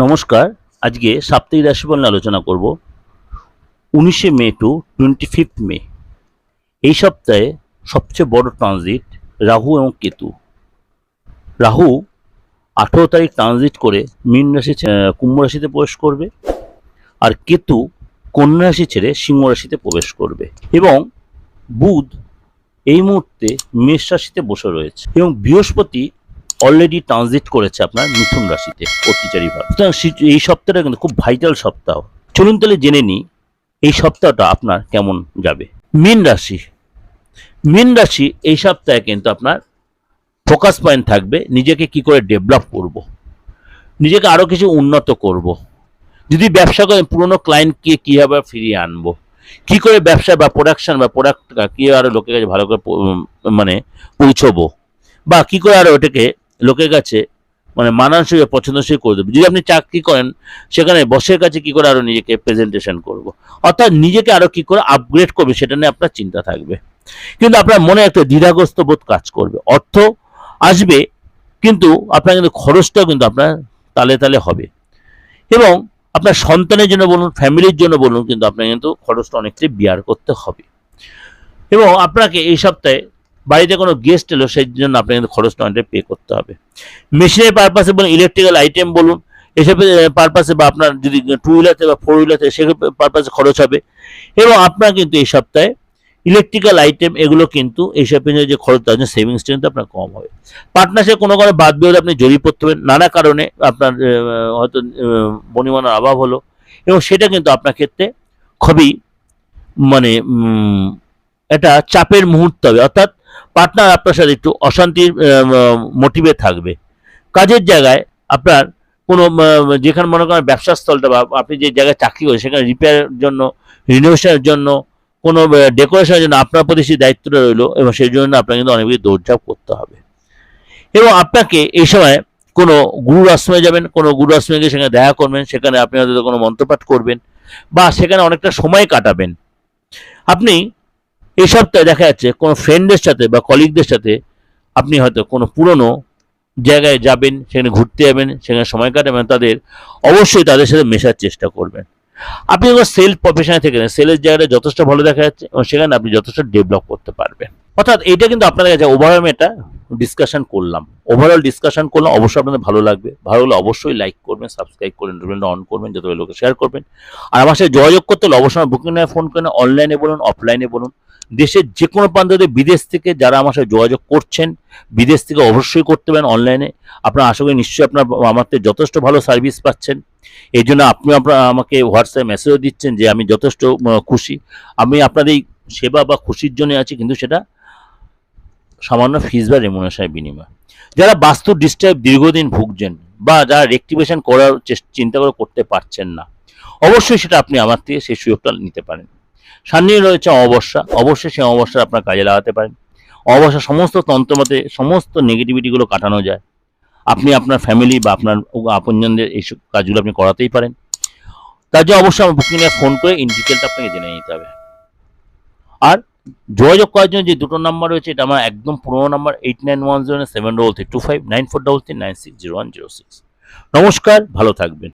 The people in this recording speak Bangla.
নমস্কার, আজকে সাপ্তাহিক রাশিফল নিয়ে আলোচনা করব। উনিশে May to twenty fifth May. এই সপ্তাহে সবচেয়ে বড় ট্রানজিট রাহু এবং কেতু। রাহু আঠেরো তারিখ ট্রানজিট করে মীন রাশি কুম্ভ রাশিতে প্রবেশ করবে আর কেতু কন্যা রাশি ছেড়ে সিংহ রাশিতে প্রবেশ করবে এবং বুধ এই মুহূর্তে মেষ রাশিতে বসে রয়েছে এবং বৃহস্পতি অলরেডি ট্রানজিট করেছে আপনার মিথুন রাশিতে অত্যাচারী ভাব। সুতরাং এই সপ্তাহটা কিন্তু খুব ভাইটাল সপ্তাহ। চলুন তাহলে জেনে নিই, এই সপ্তাহটা আপনার কেমন যাবে? মীন রাশি। মীন রাশি এই সপ্তাহে কিন্তু আপনার ফোকাস পয়েন্ট থাকবে, নিজেকে কি করে ডেভেলপ করব। নিজেকে আরও কিছু উন্নত করব। যদি ব্যবসা করেন পুরনো ক্লায়েন্টকে কীভাবে ফিরিয়ে আনব? কি করে ব্যবসা বা প্রোডাকশন বা প্রোডাক্ট কী আরও লোকের কাছে ভালো করে মানে পৌঁছবো? বা কি করে আরও ওটাকে লোকের কাছে মানে মানানসই বা পছন্দসই করে দেবো। যদি আপনি চাকরি করেন, সেখানে বসের কাছে কি করে আরও নিজেকে প্রেজেন্টেশন করব। অর্থাৎ নিজেকে আরও কি করে আপগ্রেড করবে, সেটা নিয়ে আপনার চিন্তা থাকবে। কিন্তু আপনার মনে একটা দ্বিধাগ্রস্ত বোধ কাজ করবে। অর্থ আসবে, কিন্তু আপনার কিন্তু খরচটাও কিন্তু আপনার তালে তালে হবে। এবং আপনার সন্তানের জন্য বলুন, ফ্যামিলির জন্য বলুন, কিন্তু আপনার কিন্তু খরচটা অনেকটাই বিয়ার করতে হবে। এবং আপনাকে এই সপ্তাহে বাড়িতে কোনো গেস্ট এলো, সেই জন্য আপনাকে কিন্তু খরচটা অনেকটা পে করতে হবে। মেশিনের পারপাসে বলুন ইলেকট্রিক্যাল আইটেম বলুন এসবের পারপাসে বা আপনার যদি টু হুইলারতে বা ফোর হুইলার হুইলারতে সেগুলো পারপাসে খরচ হবে। এবং আপনার কিন্তু এই সপ্তাহে ইলেকট্রিক্যাল আইটেম এগুলো কিন্তু এইসব পেছনে যে খরচ তার জন্য সেভিংসটা কিন্তু আপনার কম হবে। পার্টনারশিপ কোনো কোনো বাদ বিরোধ আপনি জড়িয়ে পড়তে পারেন, নানা কারণে আপনার হয়তো বনিমানার অভাব হলো, এবং সেটা কিন্তু আপনার ক্ষেত্রে খুবই মানে একটা চাপের মুহূর্ত হবে। অর্থাৎ পার্টনার আপনার সাথে একটু অশান্তির মোটিভে থাকবে। কাজের জায়গায় আপনার কোনো যেখানে মনে করেন ব্যবসা স্থলটা বা আপনি যে জায়গায় চাকরি করেন, সেখানে রিপেয়ারের জন্য রিনোভেশনের জন্য, কোনো ডেকোরেশনের জন্য আপনার প্রতি সেই দায়িত্বটা রইল এবং সেই জন্য আপনাকে কিন্তু অনেক দৌড়ঝাঁপ করতে হবে। এবং আপনাকে এই সময় কোনো গুরুর আশ্রমে যাবেন, কোনো গুরু আশ্রমে গিয়ে সেখানে দেখা করবেন, সেখানে আপনি হয়তো কোনো মন্ত্রপাঠ করবেন বা সেখানে অনেকটা সময় কাটাবেন। আপনি এই সপ্তাহে দেখা যাচ্ছে কোনো ফ্রেন্ডের সাথে বা কলিগদের সাথে আপনি হয়তো কোনো পুরনো জায়গায় যাবেন, সেখানে ঘুরতে যাবেন, সেখানে সময় কাটাবেন, তাদের অবশ্যই তাদের সাথে মেশার চেষ্টা করবেন। আপনি যখন সেল প্রফেশনে থেকে সেলের জায়গাটা যথেষ্ট ভালো দেখা যাচ্ছে এবং সেখানে আপনি যথেষ্ট ডেভেলপ করতে পারবেন। অর্থাৎ এটা কিন্তু আপনাদের কাছে ওভারঅল এটা ডিসকাশন করলাম। ওভারঅল ডিসকাশন করলাম, অবশ্যই আপনাদের ভালো লাগবে। ভালো হলে অবশ্যই লাইক করবেন সাবস্ক্রাইব করবেন নোটিফিকেশনটা অন করবেন, যত লোকে শেয়ার করবেন। আর আমার সাথে যোগাযোগ করতে হলে অবশ্যই বুকিং ফোন করেন অনলাইনে বলুন অফলাইনে বলুন। দেশের যে কোনো প্রান্ততে বিদেশ থেকে যারা আমার সাথে যোগাযোগ করছেন, বিদেশ থেকে অবশ্যই করতে পারেন অনলাইনে আপনার আশা করি নিশ্চয়ই আপনার আমার থেকে যথেষ্ট ভালো সার্ভিস পাচ্ছেন। এই জন্য আপনি আপনার, আমাকে হোয়াটসঅ্যাপ মেসেজও দিচ্ছেন যে আমি যথেষ্ট খুশি। আমি আপনাদের এই সেবা বা খুশির জন্য আছি, কিন্তু সেটা সামান্য ফিস বা রেমুনেশনের বিনিময়। যারা বাস্তু ডিস্টার্ব দীর্ঘদিন ভুগছেন বা যারা রেক্টিভেশন করার চিন্তা করে করতে পারছেন না, অবশ্যই সেটা আপনি আমার থেকে সেই সুযোগটা নিতে পারেন। সামনে রয়েছে অবস্যা অবশ্যই সেই অমাবস্যা আপনার কাজে লাগাতে পারেন। অমাবস্যা সমস্ত তন্ত্রমতে সমস্ত নেগেটিভিটিগুলো কাটানো যায়। আপনি আপনার ফ্যামিলি বা আপনার আপনজনদের এইসব কাজগুলো আপনি করাতেই পারেন। তার জন্য অবশ্যই আমার বুকিংয়ে ফোন করে ইন ডিটেলটা আপনাকে জেনে নিতে হবে। আর যোগাযোগ করার জন্য যে দুটো নাম্বার রয়েছে, এটা আমার একদম পুরোনো number eight nine one zero seven double three two five nine four double three nine six zero one zero six নমস্কার, ভালো থাকবেন।